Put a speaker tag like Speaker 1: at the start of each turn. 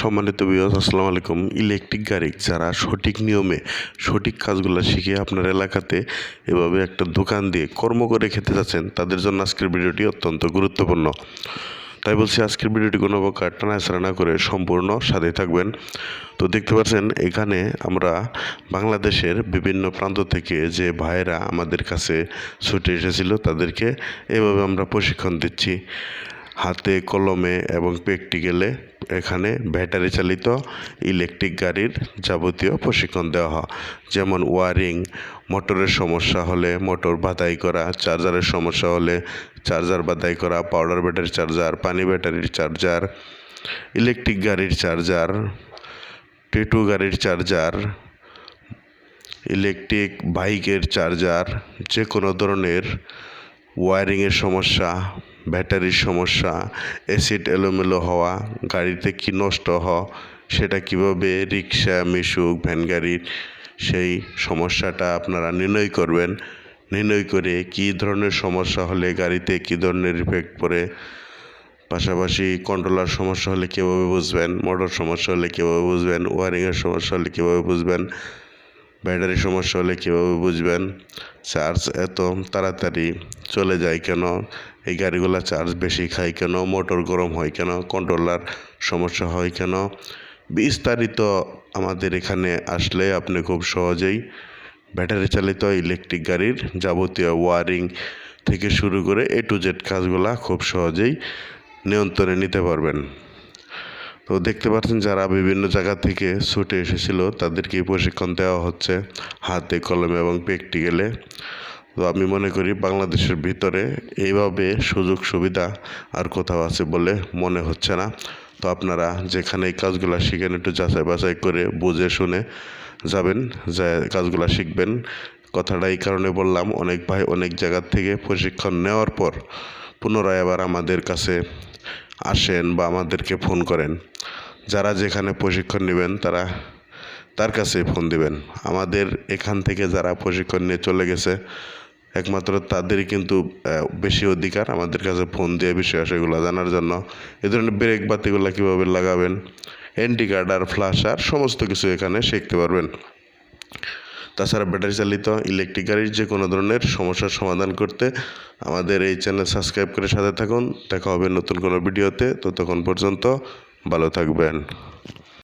Speaker 1: সম্মানিত বিয়স আসসালামু আলাইকুম। ইলেকট্রিক গাড়ি যারা সঠিক নিয়মে সঠিক কাজগুলো শিখে আপনার এলাকাতে এভাবে একটা দোকান দিয়ে কর্ম করে খেতে যাচ্ছেন, তাদের জন্য আজকের ভিডিওটি অত্যন্ত গুরুত্বপূর্ণ। তাই বলছি, আজকের ভিডিওটি কোনো প্রকার টানাছাড়া না করে সম্পূর্ণ সাথে থাকবেন। তো দেখতে পাচ্ছেন, এখানে আমরা বাংলাদেশের বিভিন্ন প্রান্ত থেকে যে ভাইয়েরা আমাদের কাছে ছুটে এসেছিল, তাদেরকে এভাবে আমরা প্রশিক্ষণ দিচ্ছি। হাতে কলমে এবং প্র্যাকটিক্যালে এখানে ব্যাটারি চালিত ইলেকট্রিক গাড়ির যাবতীয় প্রশিক্ষণ দেওয়া হয়। যেমন ওয়ারিং, মোটরের সমস্যা হলে মোটর বাধাই করা, চার্জারের সমস্যা হলে চার্জার বাধাই করা, পাউডার ব্যাটারি চার্জার, পানি ব্যাটারির চার্জার, ইলেকট্রিক গাড়ির চার্জার, টেটু গাড়ির চার্জার, ইলেকট্রিক বাইকের চার্জার যে কোনো ধরনের ওয়ারিংয়ের সমস্যা, ব্যাটারির সমস্যা, অ্যাসিড এলোমেলো হওয়া, গাড়িতে কি নষ্ট হওয়া সেটা কীভাবে রিক্সা, মিশুক, ভ্যান গাড়ির সেই সমস্যাটা আপনারা নির্ণয় করবেন। নির্ণয় করে কী ধরনের সমস্যা হলে গাড়িতে কী ধরনের ইফেক্ট পড়ে, পাশাপাশি কন্ট্রোলার সমস্যা হলে কীভাবে বুঝবেন মোটর সমস্যা হলে কীভাবে বুঝবেন ওয়ারিংয়ের সমস্যা হলে কীভাবে বুঝবেন ব্যাটারির সমস্যা হলে কীভাবে বুঝবেন? চার্জ এত তাড়াতাড়ি চলে যায় কেন? এই গাড়িগুলো চার্জ বেশি খায় কেন? মোটর গরম হয় কেন? কন্ট্রোলার সমস্যা হয় কেন? বিস্তারিত আমাদের এখানে আসলে আপনি খুব সহজেই ব্যাটারি চালিত ইলেকট্রিক গাড়ির যাবতীয় ওয়ারিং থেকে শুরু করে এ টু জেড কাজগুলা খুব সহজেই নিয়ন্ত্রণে নিতে পারবেন। তো দেখতে পাচ্ছেন যারা বিভিন্ন জায়গা থেকে ছুটে এসেছিল, তাদেরকে প্রশিক্ষণ দেওয়া হচ্ছে হাতে, কলমে এবং প্র্যাকটিক্যালে। তো আমি মনে করি বাংলাদেশের ভিতরে এইভাবে সুযোগ সুবিধা আর কোথাও আছে বলে মনে হচ্ছে না। তো আপনারা যেখানে এই কাজগুলো শিখেন, একটু যাচাই বাছাই করে বুঝে শুনে যাবেন, যা কাজগুলো শিখবেন। কথাটা এই কারণে বললাম, অনেক ভাই অনেক জায়গার থেকে প্রশিক্ষণ নেওয়ার পর পুনরায় আবার আমাদের কাছে আসেন বা আমাদেরকে ফোন করেন। যারা যেখানে প্রশিক্ষণ নেবেন, তারা তার কাছেই ফোন দিবেন। আমাদের এখান থেকে যারা প্রশিক্ষণ নিয়ে চলে গেছে, একমাত্র তাদেরই কিন্তু বেশি অধিকার আমাদের কাছে ফোন দিয়ে বিষয় সেগুলো জানার জন্য। এ ধরনের ব্রেক বাতিগুলো কীভাবে লাগাবেন এন্টি অ্যান্টিকার্ডার ফ্লাশার সমস্ত কিছু এখানে শিখতে পারবেন। তাছাড়া ব্যাটারি চালিত ইলেকট্রিক গাড়ির যে কোনো ধরনের সমস্যার সমাধান করতে আমাদের এই চ্যানেল সাবস্ক্রাইব করে সাথে থাকুন। দেখা হবে নতুন কোনো ভিডিওতে। তো তখন পর্যন্ত ভালো থাকবেন।